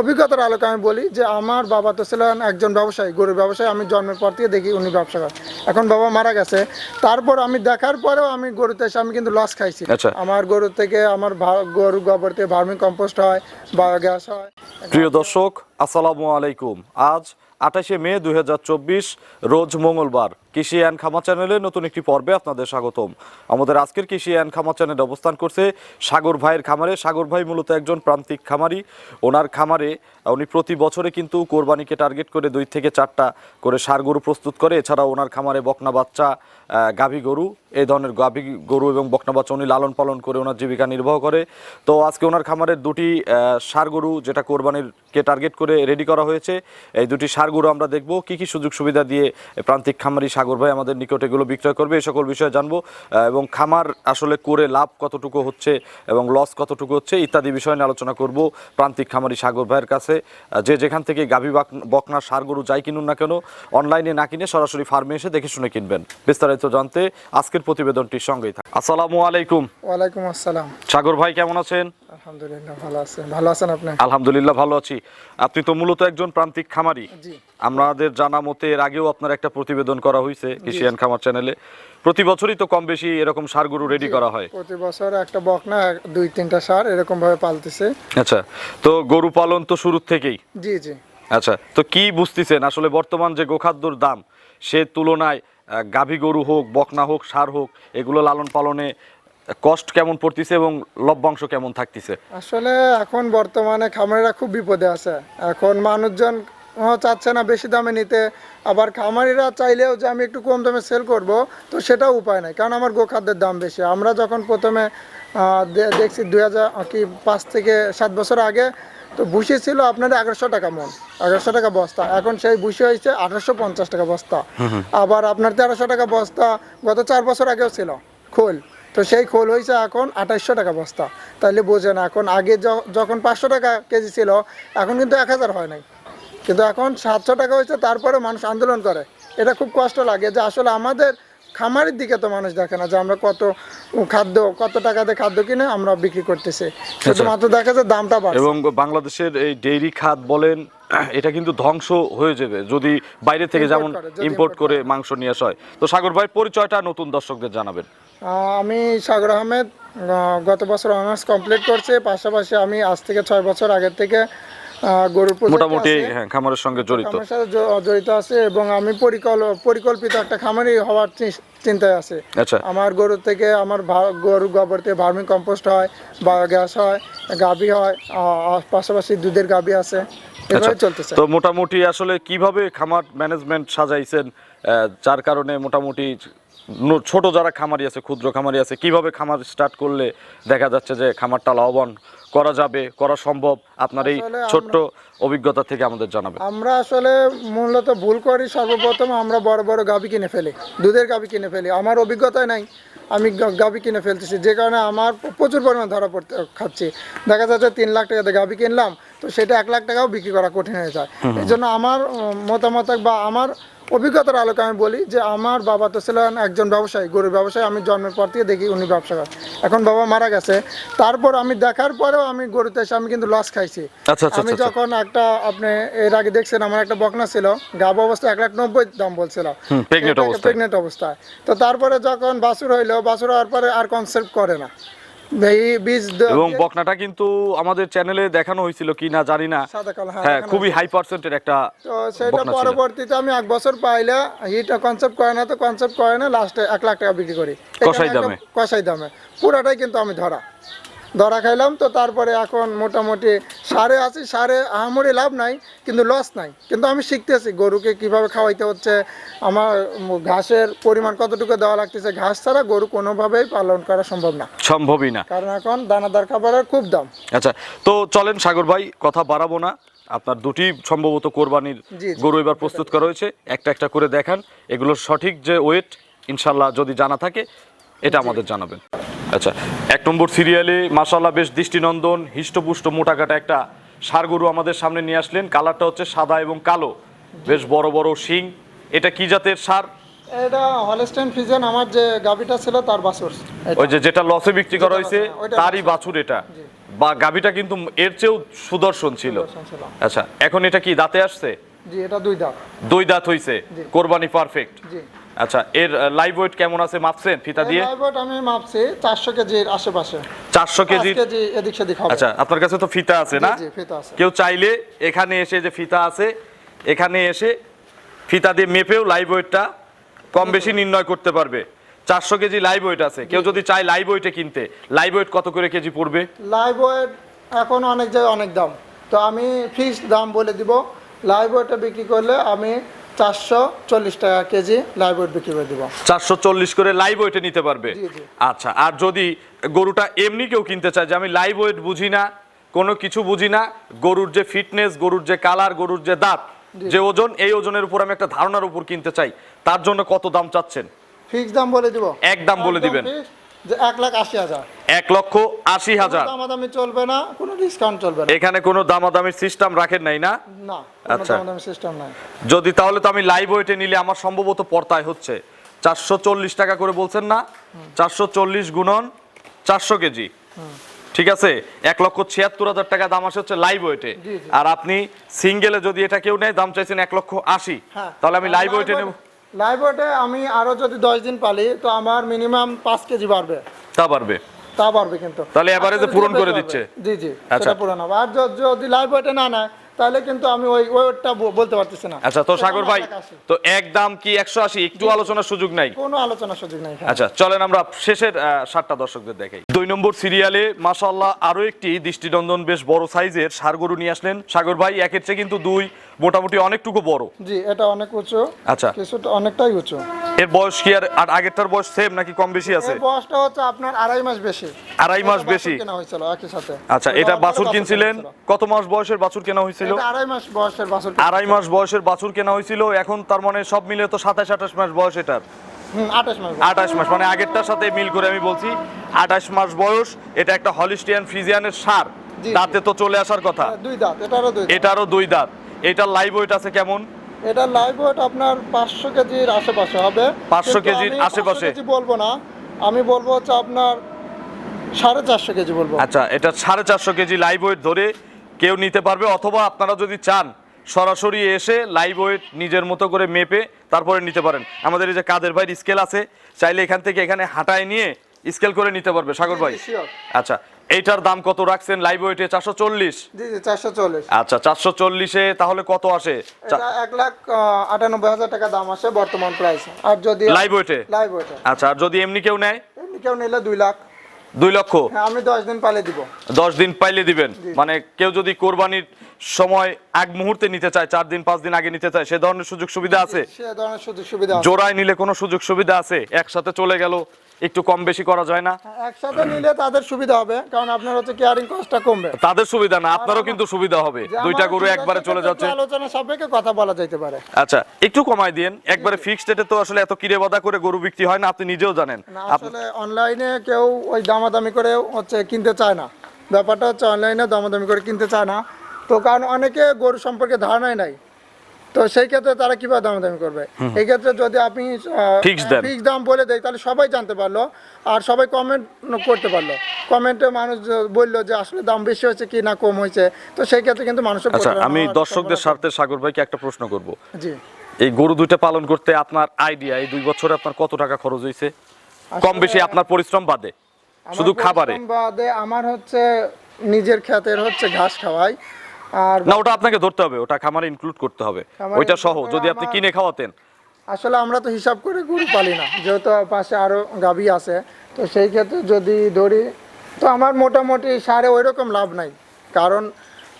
অভিজ্ঞতার আলোকে আমি বলি যে আমার বাবা তো ছিলেন একজন ব্যবসায়ী গরুর ব্যবসায়ী। আমি জন্মের পর থেকে দেখি উনি ব্যবসা করেন। এখন বাবা মারা গেছে। তারপর আমি দেখার পরেও আমি গরুতে এসে আমি কিন্তু লস খাইছি। আচ্ছা। আমার গরু থেকে আমার গরু গোবর থেকে ভার্মি কম্পোস্ট হয় বায়োগ্যাস হয়। প্রিয় দর্শক আসসালামু আলাইকুম। আজ আঠাশে মে দু হাজার চব্বিশ রোজ মঙ্গলবার। কৃষি অ্যান্ড খামা চ্যানেলে নতুন একটি পর্বে আপনাদের স্বাগতম। আমাদের আজকের কৃষি অ্যান্ড খামা চ্যানেলে অবস্থান করছে সাগর ভাইয়ের খামারে। সাগর ভাই মূলত একজন প্রান্তিক খামারি। ওনার খামারে উনি প্রতি বছরে কিন্তু কোরবানিকে টার্গেট করে দুই থেকে চারটা করে সার গরু প্রস্তুত করে। এছাড়া ওনার খামারে বকনা বাচ্চা গাভী গরু এই ধরনের গাভী গরু এবং বকনা বাচ্চা উনি লালন পালন করে ওনার জীবিকা নির্বাহ করে। তো আজকে ওনার খামারের দুটি সার গরু যেটা কোরবানির কে টার্গেট করে রেডি করা হয়েছে। এই দুটি সার গরু আমরা দেখব। কি কি সুযোগ সুবিধা দিয়ে প্রান্তিক খামারি সাগর ভাই আমাদের নিকটে এগুলো বিক্রয় করবে এই সকল বিষয়ে জানব। এবং খামার আসলে করে লাভ কতটুকু হচ্ছে এবং লস কতটুকু হচ্ছে ইত্যাদি বিষয় নিয়ে আলোচনা করব প্রান্তিক খামারি সাগর ভাইয়ের কাছে। যে যেখান থেকে গাভী বকনা ষাঁড় গরু যাই কিনুন না কেন অনলাইনে না কিনে সরাসরি ফার্মে এসে দেখে শুনে কিনবেন। বিস্তারিত জানতে আজকের প্রতিবেদনটির সঙ্গেই থাক আসসালামু আলাইকুম। ওয়ালাইকুম আসসালাম। সাগর ভাই কেমন আছেন? আলহামদুলিল্লাহ ভালো আছেন। ভালো আছেন আপনি? আলহামদুলিল্লাহ ভালো আছি। আপনি তো মূলত একজন প্রান্তিক খামারি। আমাদের জানা মতে এর আগেও আপনার একটা প্রতিবেদন করা হয়েছে কৃষিয়ান খামার চ্যানেলে। প্রতি বছরই তো কম বেশি এরকম সার গরু রেডি করা হয়। প্রতি বছর একটা বকনা এক- দুই তিনটা সার এরকম ভাবে পালতেছে। আচ্ছা তো গরু পালন তো শুরু থেকেই? জি জি। আচ্ছা তো কি বুঝতেছেন? আসলে বর্তমান যে গোখাদ্যর দাম সে তুলনায় গাভী গরু হোক বকনা হোক সার হোক এগুলো লালন পালনে কষ্ট কেমন পড়তেছে এবং লভ্যাংশ কেমন থাকতিছে? আসলে এখন বর্তমানে খামারিরা খুব বিপদে আছে। এখন মানুষজন চাচ্ছে না বেশি দামে নিতে। আবার খামারিরা চাইলেও যে আমি একটু কম দামে সেল করব তো সেটাও উপায় নাই। কারণ আমার গোখাদ্যের দাম বেশি। আমরা যখন প্রথমে দেখছি দুই হাজার কি পাঁচ থেকে সাত বছর আগে তো ভুসি ছিল আপনার এগারোশো টাকা মন এগারোশো টাকা বস্তা। এখন সেই ভুসি হয়েছে আঠারোশো পঞ্চাশ টাকা বস্তা। আবার আপনার তেরোশো টাকা বস্তা গত চার বছর আগেও ছিল খোল। তো সেই খোল হয়েছে এখন আঠাইশশো টাকা বস্তা। তাহলে বোঝেন এখন আগে যখন পাঁচশো টাকা কেজি ছিল এখন কিন্তু এক হাজার হয় নাই। কিন্তু এখন সাতশো টাকা হয়েছে তারপরে মানুষ আন্দোলন করে। এটা খুব কষ্ট লাগে যে আসলে আমাদের খামারের দিকে তো মানুষ দেখে না যে আমরা কত খাদ্য কত টাকাতে খাদ্য কিনে আমরা বিক্রি করতেছি। শুধুমাত্র দেখা যায় দামটা বাড়ছে। এবং বাংলাদেশের এই ডেইরি খাত বলেন এটা কিন্তু ধ্বংস হয়ে যাবে যদি বাইরে থেকে যেমন ইম্পোর্ট করে মাংস নিয়ে আসা হয়। তো সাগর ভাই পরিচয়টা নতুন দর্শকদের জানাবেন। আমি সাগর আহমেদ গত বছর অনার্স কমপ্লিট করছি পাশাপাশি আমি আজ থেকে ছয় বছর আগের থেকে গরুর মোটামুটি হ্যাঁ খামারের সঙ্গে জড়িত। আমার সাথে জড়িত আছে এবং আমি পরিকল্পিত একটা খামারি হওয়ার চিন্তায় আছে। আচ্ছা। আমার গরু থেকে আমার গরু গোবর থেকে ভার্মি কম্পোস্ট হয় বায়োগ্যাস হয় গাভী হয় পাশাপাশি দুধের গাভী আছে। আচ্ছা। তো মোটামুটি আসলে কীভাবে খামার ম্যানেজমেন্ট সাজাইছেন? যার কারণে মোটামুটি ছোট যারা খামারি আছে ক্ষুদ্র খামারি আছে কীভাবে খামার স্টার্ট করলে দেখা যাচ্ছে যে খামারটা লাভবান করা যাবে করা সম্ভব আপনার এই ছোট্ট অভিজ্ঞতা থেকে আমাদের জানাবেন। আমরা আসলে মূলত ভুল করি সর্বপ্রথম আমরা বড় বড় গাভী কিনে ফেলি দুধের গাভী কিনে ফেলি। আমার অভিজ্ঞতায় নাই আমি গা- গাভী কিনে ফেলতেছি যে কারণে আমার প্রচুর পরিমাণ ধরা পড়তে খাচ্ছি। দেখা যাচ্ছে তিন লাখ টাকাতে গাভী কিনলাম তো সেটা এক লাখ টাকাও বিক্রি করা কঠিন হয়ে যায়। এই জন্য আমার মতামত বা আমার অভিজ্ঞতার আলোকে আমি বলি যে আমার বাবা তো ছিলেন একজন ব্যবসায়ী গরুর ব্যবসায়ী। আমি জন্মের পর থেকে দেখি উনি ব্যবসা করেন। এখন বাবা মারা গেছে। তারপর আমি দেখার পরেও আমি গরুতে এসে আমি কিন্তু লস খাইছি। আচ্ছা আচ্ছা আমি আচ্ছা যখন একটা আপনি এর আগে দেখছেন আমার একটা বকনা ছিল গাব অবস্থা এক লাখ নব্বই দাম বলছিল। প্রেগনেন্ট অবস্থায়। তো তারপরে যখন বাছুর হইল বাছুর হওয়ার পরে আর কনসেপ্ট করে না। এবং বকনাটা কিন্তু আমাদের চ্যানেলে দেখানো হয়েছিল কি না জানি না। হ্যাঁ হ্যাঁ খুবই হাই পার্সেন্টের একটা সেটা পরবর্তীতে আমি এক বছর পাইলে হিট কনসেপ্ট করে না তো কনসেপ্ট করে না লাস্টে এক লাখ টাকা বিক্রি করি। কষাই দামে? কষাই দামে। পুরাটাই কিন্তু আমি ধরা। ধরা খাইলাম তো তারপরে এখন মোটামুটি সারে আছি সারে আহামরি লাভ নাই কিন্তু লস নাই। কিন্তু আমি শিখতেছি গরুকে কীভাবে খাওয়াইতে হচ্ছে আমার ঘাসের পরিমাণ কতটুকু দেওয়া লাগতেছে ঘাস ছাড়া গরু কোনোভাবেই পালন করা সম্ভব না। সম্ভবই না। কারণ এখন দানাদার খাবারের খুব দাম। আচ্ছা তো চলেন সাগর ভাই কথা বাড়াবো না। আপনার দুটি সম্ভবত কোরবানির। গরু এবার প্রস্তুত করা হয়েছে। একটা একটা করে দেখান এগুলোর সঠিক যে ওয়েট ইনশাল্লাহ যদি জানা থাকে এটা আমাদের জানাবেন। আচ্ছা এক নম্বর সিরিয়ালে মাসাল্লাহ বেশ দৃষ্টিনন্দন হিষ্টপুষ্ট মোটাকাটা একটা সার গরু আমাদের সামনে নিয়ে আসলেন। কালারটা হচ্ছে সাদা এবং কালো। বেশ বড় বড় শিং। এটা কি জাতের সার? এটা হলস্টেন ফিজেন আমার যে গাভিটা ছিল তার বাছুর। ওই যে যেটা লসে বিক্রি করা হয়েছে তারই বাছুর। এটা। বা গাভীটা কিন্তু এর চেয়েও সুদর্শন ছিল। আচ্ছা এখন এটা কি দাঁতে আসছে? জি এটা দুই দাঁত। দুই দাঁত হইছে। কোরবানি পারফেক্ট। জি। আচ্ছা এর লাইভ ওয়েট কেমন আছে মাপছেন ফিতা দিয়ে? লাইভট আমি মাপছি চারশো কেজির আশেপাশে। চারশো পাঁচ কেজি কেজি এদিক সেদিক হবে। আচ্ছা আপনার কাছে তো ফিতা আছে না? জি, ফিতা আছে। কেউ চাইলে এখানে এসে যে ফিতা আছে এখানে এসে ফিতা দিয়ে মেপেও লাইভ ওয়েটটা কম বেশি নির্ণয় করতে পারবে। চারশো কেজি লাইভ ওয়েট আছে। কেউ যদি চায় লাইভ ওয়েটে কিনতে লাইভ ওয়েট কত করে কেজি পড়বে? লাইভ ওয়েট এখন অনেক জায়গায় অনেক দাম। তো আমি ফিক্সড দাম বলে দিব। লাইভ ওয়েটে বিক্রি করলে আমি চারশো চল্লিশ টাকা কেজি লাইভ ওয়েট বিক্রি করে দিব। চারশো চল্লিশ করে লাইভ ওয়েটে নিতে পারবে। আচ্ছা আর যদি গরুটা এমনি কেউ কিনতে চায় যে আমি লাইভ ওয়েট বুঝি না কোনো কিছু বুঝি না গরুর যে ফিটনেস গরুর যে কালার গরুর যে দাঁত যে ওজন এই ওজনের উপর আমি একটা ধারণার উপর কিনতে চাই। তার জন্য কত দাম চাচ্ছেন? ফিক্স দাম বলে দিব। এক দাম বলে দিবেন। Fixed, যে এক লাখ আশি হাজার। এক লক্ষ আশি হাজার। দামাদামি চলবে না কোনো ডিসকাউন্ট চলবে না। এখানে কোনো দামাদামির সিস্টেম রাখেন নাই না? না আচ্ছা। দামাদামি সিস্টেম নাই। যদি তাহলে তো আমি লাইভ ওয়েটে নিলে আমার সম্ভবত পর্তায় হচ্ছে। চারশো চল্লিশ টাকা করে বলছেন না? চারশো চল্লিশ গুণন চারশো কেজি। ঠিক আছে? এক লক্ষ ছিয়াত্তর হাজার টাকা দাম আসে হচ্ছে লাইভ ওয়েটে। আর আপনি সিঙ্গেলে যদি এটা কেউ নেয় দাম চাইছেন এক লক্ষ আশি। হ্যাঁ। তাহলে আমি লাইভ ওয়েটে নেব। লাইভ ওয়েটে আমি আরও যদি দশ দিন পালি তো আমার মিনিমাম পাঁচ কেজি বাড়বে। তা পারবে তা পারবে কিন্তু। তাহলে average এ আর পূরণ করে দিচ্ছে? জি জি আচ্ছা। সেটা পূরণ হবে। আর যদি লাইভ ওয়েটে না নেয় তাহলে কিন্তু আমি ওই ওয়েটটা বলতে পারতেছি না। আচ্ছা তো সাগর ভাই। তো এক দাম কি একশো আশি? একটু আলোচনার সুযোগ নাই। কোনো আলোচনার সুযোগ নেই। আচ্ছা চলেন আমরা শেষের সাতটা দর্শকদের দেখাই। দুই নম্বর সিরিয়ালে মাশাল্লাহ আরও একটি দৃষ্টিনন্দন বেশ বড় সাইজের সার গরু নিয়ে আসলেন। সাগর ভাই একের চেয়ে কিন্তু দুই মোটামুটি অনেকটুকু বড়। জি এটা অনেক উঁচু। আচ্ছা। কিছুটা অনেকটাই উঁচু। এর বয়স কি আর আর আগেরটার বয়স সেম নাকি কম বেশি আছে? এর বয়সটা হচ্ছে আপনার আড়াই মাস বেশি। আড়াই মাস বেশি। কেনা হয়েছিল একই সাথে। আচ্ছা এটা বাছুর কিনছিলেন? কত মাস বয়সের বাছুর কেনা হয়েছিল। এটা আড়াই মাস বয়সের বাছুর আড়াই মাস বয়সের বাছুর কেনা হয়েছিল এখন তার মানে সব মিলে তো সাতাশ আঠাশ মাস বয়স এটার। আঠাশ মাস মানে আগেরটার সাথে মিল করে আমি বলছি আঠাশ মাস বয়স এটা একটা হলিস্টিয়ান ফ্রিজিয়ানের সার। দাঁতে তো চলে আসার কথা। দুই দাঁত। এটারও দুই দাঁত। এটার লাইভ ওয়েট আছে কেমন? এটা লাইভ ওয়েট আপনার পাঁচশো কেজির আশেপাশে হবে। 500 কেজির আশেপাশে? 500 কেজি বলব না। আমি বলব হচ্ছে আপনার সাড়ে চারশো কেজি বলব। আচ্ছা এটা সাড়ে চারশো কেজি লাইভ ওয়েট ধরে কেউ নিতে পারবে অথবা আপনারা যদি চান সরাসরি এসে লাইভ ওয়েট নিজের মতো করে মেপে তারপরে নিতে পারেন। আমাদের এই যে কাদের ভাই স্কেল আছে চাইলে এখান থেকে এখানে হাঁটায় নিয়ে স্কেল করে নিতে পারবে। সাগর ভাই। আচ্ছা এইটার দাম কত রাখছেন? লাইভ ওয়েটে চারশো চল্লিশ। জি জি চারশো চল্লিশ। আচ্ছা চারশো চল্লিশে তাহলে কত আসে? এটা এক লাখ আটানব্বই হাজার টাকা দাম আসে বর্তমান প্রাইস আর যদি লাইভ ওয়েটে লাইভ ওয়েটে আচ্ছা আর যদি এমনি কেউ নেয়? এমনি কেউ নিলে দুই লাখ। দুই লক্ষ? হ্যাঁ আমি দশ দিন পাইলে দিব। দশ দিন পাইলে দিবেন। মানে কেউ যদি কোরবানির সময় এক মুহূর্তে নিতে চায় চার দিন পাঁচ দিন আগে নিতে চায় সে ধরনের সুযোগ সুবিধা আছে? সে ধরনের সুযোগ সুবিধা আছে। জোড়ায় নিলে কোনো সুযোগ সুবিধা আছে? একসাথে চলে গেল একটু কম বেশি করা যায় না? একসাথে নিলে তাদের সুবিধা হবে কারণ আপনার হচ্ছে কেয়ারিং কস্টটা কমবে। তাদের সুবিধা না আপনারও কিন্তু সুবিধা হবে। যে দুইটা আমার গরু একবারে চলে যাচ্ছে। আলোচনা সাপেক্ষে কথা বলা যাইতে পারে। আচ্ছা একটু কমাই দিন একবারে ফিক্সড রেটে তো আসলে এত কিরে বাদা করে গরু বিক্রি হয় না আপনি নিজেও জানেন। না আপ- আসলে অনলাইনে কেউ ওই দামাদামি করে হচ্ছে কিনতে চায় না। ব্যাপারটা হচ্ছে অনলাইনে দামাদামি করে কিনতে চায় না। তো কারণ অনেকে গরু সম্পর্কে ধারণাই নাই। তো সেই ক্ষেত্রে তারা কীভাবে দামাদামি করবে? এই ক্ষেত্রে যদি আপনি ফিক্স দাম। বলে দেয় তাহলে সবাই জানতে পারল আর সবাই কমেন্ট করতে পারল। কমেন্টে মানুষ বলল যে আসলে দাম বেশি হয়েছে কি না কম হয়েছে? তো সেই ক্ষেত্রে কিন্তু মানুষের আচ্ছা আমি দর্শকদের স্বার্থে সাগর ভাইকে একটা প্রশ্ন করব। জি। এই গরু দুইটা পালন করতে আপনার আইডিয়া এই দুই বছরে আপনার কত টাকা খরচ হয়েছে? কম বেশি আপনার পরিশ্রম বাদে শুধু খাবারে। বাদে আমার হচ্ছে নিজের ক্ষেতের হচ্ছে ঘাস খাওয়াই। আর না ওটা আপনাকে ধরতে হবে ওটা খামারে ইনক্লুড করতে হবে। ওইটা সহ যদি আপনি কিনে খাওয়াতেন। আসলে আমরা তো হিসাব করে গরু পালি না যেহেতু পাশে আরও গাভী আছে তো সেই ক্ষেত্রে যদি ধরি তো আমার মোটামুটি সারে ওই রকম লাভ নাই। কারণ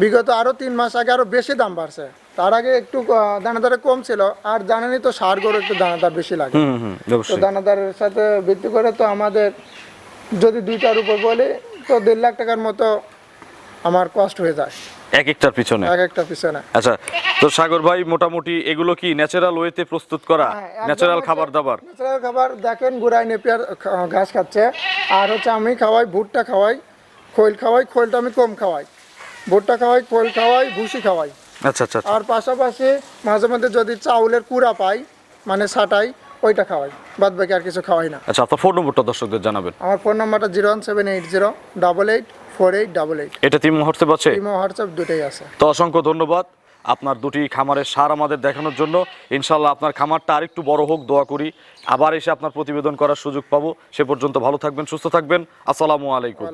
বিগত আরও তিন মাস আগে আরও বেশি দাম বাড়ছে। তার আগে একটু দানাদারে কম ছিল আর জানেনই তো সার গরু একটু দানাদার বেশি লাগে। তো দানাদারের সাথে ভিত্তি করে তো আমাদের যদি দুইটার উপর বলি তো দেড় লাখ টাকার মতো আমার কষ্ট হয়ে যায়। এক একটার পিছনে? এক একটা পিছনে। আচ্ছা তো সাগর ভাই মোটামুটি এগুলো কি ন্যাচারাল ওয়েতে প্রস্তুত করা? ন্যাচারাল খাবার দাবার? ন্যাচারাল খাবার দেখেন গুড়াই নেপিয়ার ঘাস খাচ্ছে। আর হচ্ছে আমি খাওয়াই ভুট্টা খাওয়াই খোল খাওয়াই খোলটা আমি কম খাওয়াই। ভুট্টা খাওয়াই খোল খাওয়াই ভুসি খাওয়াই। আচ্ছা আচ্ছা আচ্ছা। আর পাশাপাশি মাঝে মধ্যে যদি চাউলের কুড়া পাই মানে ছাটাই ওইটা খাওয়াই। বাদ বাকি আর কিছু খাওয়াই না। আচ্ছা আপনার ফোন নম্বরটা দর্শকদের জানাবেন। আমার ফোন নাম্বারটা zero one seven eight zero double eight four eight double eight. এটা তিন হোয়াটসঅ্যাপ আছে? ইমো হোয়াটসঅ্যাপ দুটোই আছে। তো অসংখ্য ধন্যবাদ আপনার দুটি খামারের সার আমাদের দেখানোর জন্য। ইনশাল্লাহ আপনার খামারটা আরেকটু বড় হোক দোয়া করি। আবার এসে আপনার প্রতিবেদন করার সুযোগ পাবো। সে পর্যন্ত ভালো থাকবেন সুস্থ থাকবেন। আসসালামু আলাইকুম।